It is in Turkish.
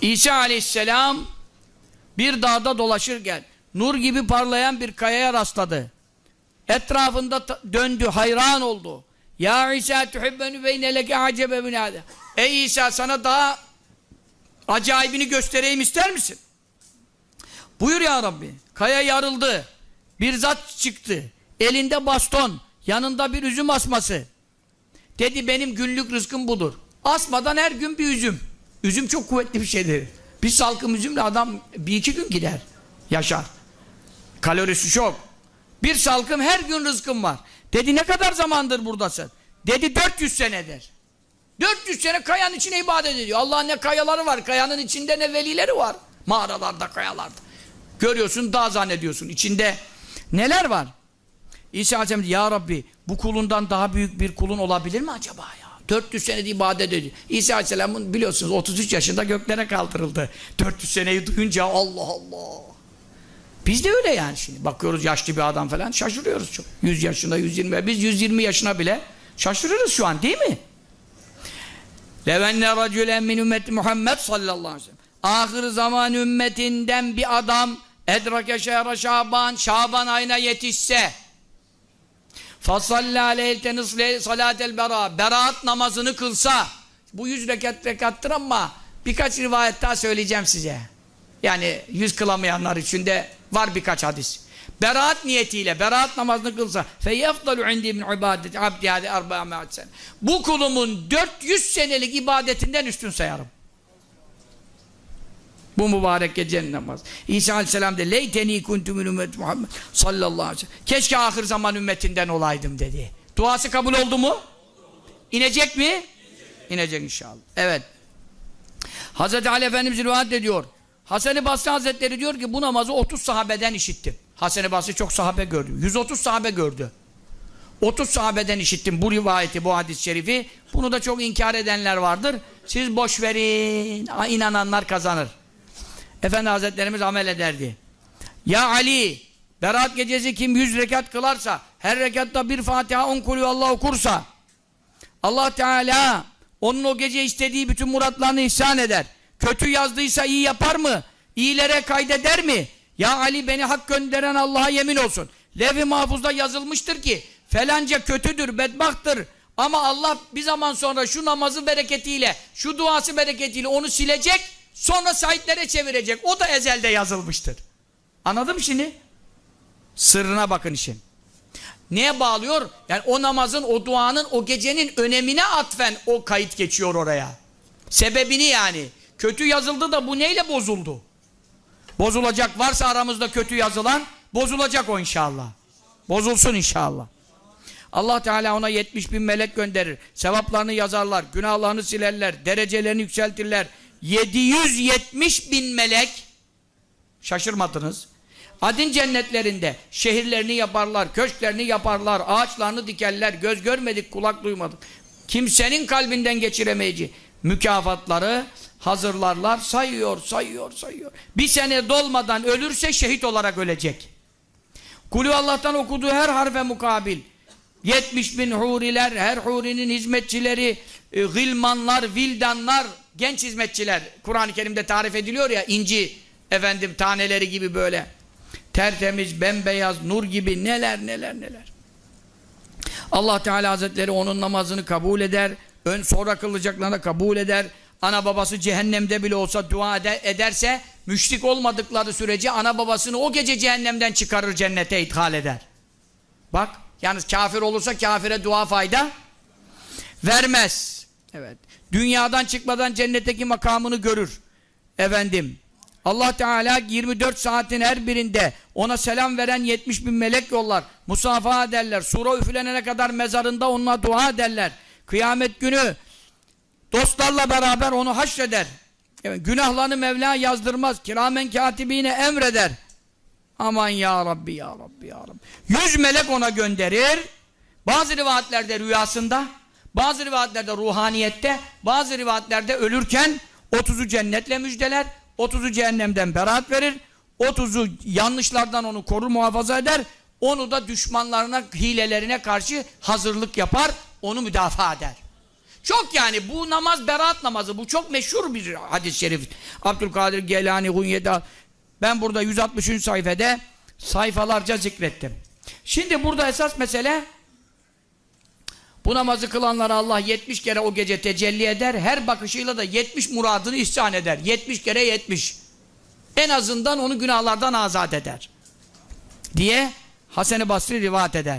İsa aleyhisselam bir dağda dolaşırken nur gibi parlayan bir kayaya rastladı. Etrafında döndü, hayran oldu. Ya İsa tuhibbenü beyne leke acebe hâdâ. Ey İsa sana daha acayibini göstereyim ister misin? Buyur ya Rabbi. Kaya yarıldı. Bir zat çıktı. Elinde baston. Yanında bir üzüm asması. Dedi benim günlük rızkım budur. Asmadan her gün bir üzüm. Üzüm çok kuvvetli bir şeydir. Bir salkım üzümle adam bir iki gün gider. Yaşar. Kalorisi çok. Bir salkım her gün rızkım var. Dedi ne kadar zamandır buradasın? Dedi 400 senedir. 400 sene kayanın içine ibadet ediyor. Allah'ın ne kayaları var. Kayanın içinde ne velileri var. Mağaralarda, kayalarda. Görüyorsun dağ zannediyorsun. İçinde neler var? İsa Aleyhisselam Ya Rabbi bu kulundan daha büyük bir kulun olabilir mi acaba ya? 400 senede ibadet ediyor. İsa Aleyhisselam'ın biliyorsunuz 33 yaşında göklere kaldırıldı. 400 seneyi duyunca Allah Allah. Biz de öyle yani şimdi. Bakıyoruz yaşlı bir adam falan şaşırıyoruz çok. 100 yaşında 120 biz 120 yaşına bile şaşırırız şu an değil mi? Levenne racülen min ümmeti Muhammed sallallahu aleyhi ve sellem. Ahir zaman ümmetinden bir adam edrake şehre şaban şaban ayına yetişse aleyhte nısle salatel bera beraat namazını kılsa bu yüz rekat rekattır ama birkaç rivayet daha söyleyeceğim size. Yani yüz kılamayanlar için de var birkaç hadis. Beraat niyetiyle beraat namazını kılsa min ibadeti abdi hadi arba'a me'at sene. Bu kulumun 400 senelik ibadetinden üstün sayarım. Bu mübarek gecenin namazı. İsa Aleyhisselam de leyteni kuntu min ümmet Muhammed sallallahu aleyhi ve sellem. Keşke ahir zaman ümmetinden olaydım dedi. Duası kabul oldu mu? İnecek mi? İnecek, inşallah. Evet. Hazreti Ali Efendimiz rivayet ediyor. Hasan-ı Basri Hazretleri diyor ki bu namazı 30 sahabeden işittim. Hasan-ı Basri çok sahabe gördü. 130 sahabe gördü. 30 sahabeden işittim bu rivayeti, bu hadis-i şerifi. Bunu da çok inkar edenler vardır. Siz boş verin. İnananlar kazanır. Efendi Hazretlerimiz amel ederdi. Ya Ali, Berat gecesi kim 100 rekat kılarsa, her rekatta bir Fatiha 10 kulü Allah okursa, Allah Teala onun o gece istediği bütün muratlarını ihsan eder. Kötü yazdıysa iyi yapar mı? İyilere kaydeder mi? Ya Ali beni hak gönderen Allah'a yemin olsun. Lev-i mahfuzda yazılmıştır ki felanca kötüdür, bedbahtır. Ama Allah bir zaman sonra şu namazı bereketiyle, şu duası bereketiyle onu silecek, sonra sahitlere çevirecek. O da ezelde yazılmıştır. Anladın mı şimdi? Sırrına bakın işin. Neye bağlıyor? Yani o namazın, o duanın, o gecenin önemine atfen o kayıt geçiyor oraya. Sebebini yani. Kötü yazıldı da bu neyle bozuldu? Bozulacak varsa aramızda kötü yazılan bozulacak o inşallah. Bozulsun inşallah. Allah Teala ona 70 bin melek gönderir. Sevaplarını yazarlar, günahlarını silerler, derecelerini yükseltirler. 770 bin melek şaşırmadınız. Adin cennetlerinde şehirlerini yaparlar, köşklerini yaparlar, ağaçlarını dikerler, göz görmedik, kulak duymadık. Kimsenin kalbinden geçiremeyeceği mükafatları hazırlarlar, sayıyor, sayıyor, sayıyor. Bir sene dolmadan ölürse şehit olarak ölecek. Kulü Allah'tan okuduğu her harfe mukabil 70 bin huriler, her hurinin hizmetçileri, e, gılmanlar, vildanlar, genç hizmetçiler. Kur'an-ı Kerim'de tarif ediliyor ya inci efendim taneleri gibi böyle tertemiz, bembeyaz, nur gibi neler neler neler. Allah Teala Hazretleri onun namazını kabul eder, ön sonra kılacaklarını kabul eder. Ana babası cehennemde bile olsa dua eder, ederse müşrik olmadıkları sürece ana babasını o gece cehennemden çıkarır cennete ithal eder. Bak yalnız kafir olursa kafire dua fayda vermez. Evet. Dünyadan çıkmadan cennetteki makamını görür. Efendim. Allah Teala 24 saatin her birinde ona selam veren 70 bin melek yollar. Musafaha ederler. Sura üflenene kadar mezarında onunla dua ederler. Kıyamet günü dostlarla beraber onu haşreder. Evet, günahlarını Mevla yazdırmaz. Kiramen katibine emreder. Aman ya Rabbi ya Rabbi ya Rabbi. Yüz melek ona gönderir. Bazı rivayetlerde rüyasında, bazı rivayetlerde ruhaniyette, bazı rivayetlerde ölürken 30'u cennetle müjdeler, 30'u cehennemden beraat verir, 30'u yanlışlardan onu korur muhafaza eder, onu da düşmanlarına, hilelerine karşı hazırlık yapar, onu müdafaa eder. Çok yani bu namaz beraat namazı. Bu çok meşhur bir hadis-i şerif. Abdülkadir Gelani Hunyeda ben burada 163. sayfada sayfalarca zikrettim. Şimdi burada esas mesele bu namazı kılanlara Allah 70 kere o gece tecelli eder. Her bakışıyla da 70 muradını ihsan eder. 70 kere 70. En azından onu günahlardan azat eder. Diye Hasan-ı Basri rivayet eder.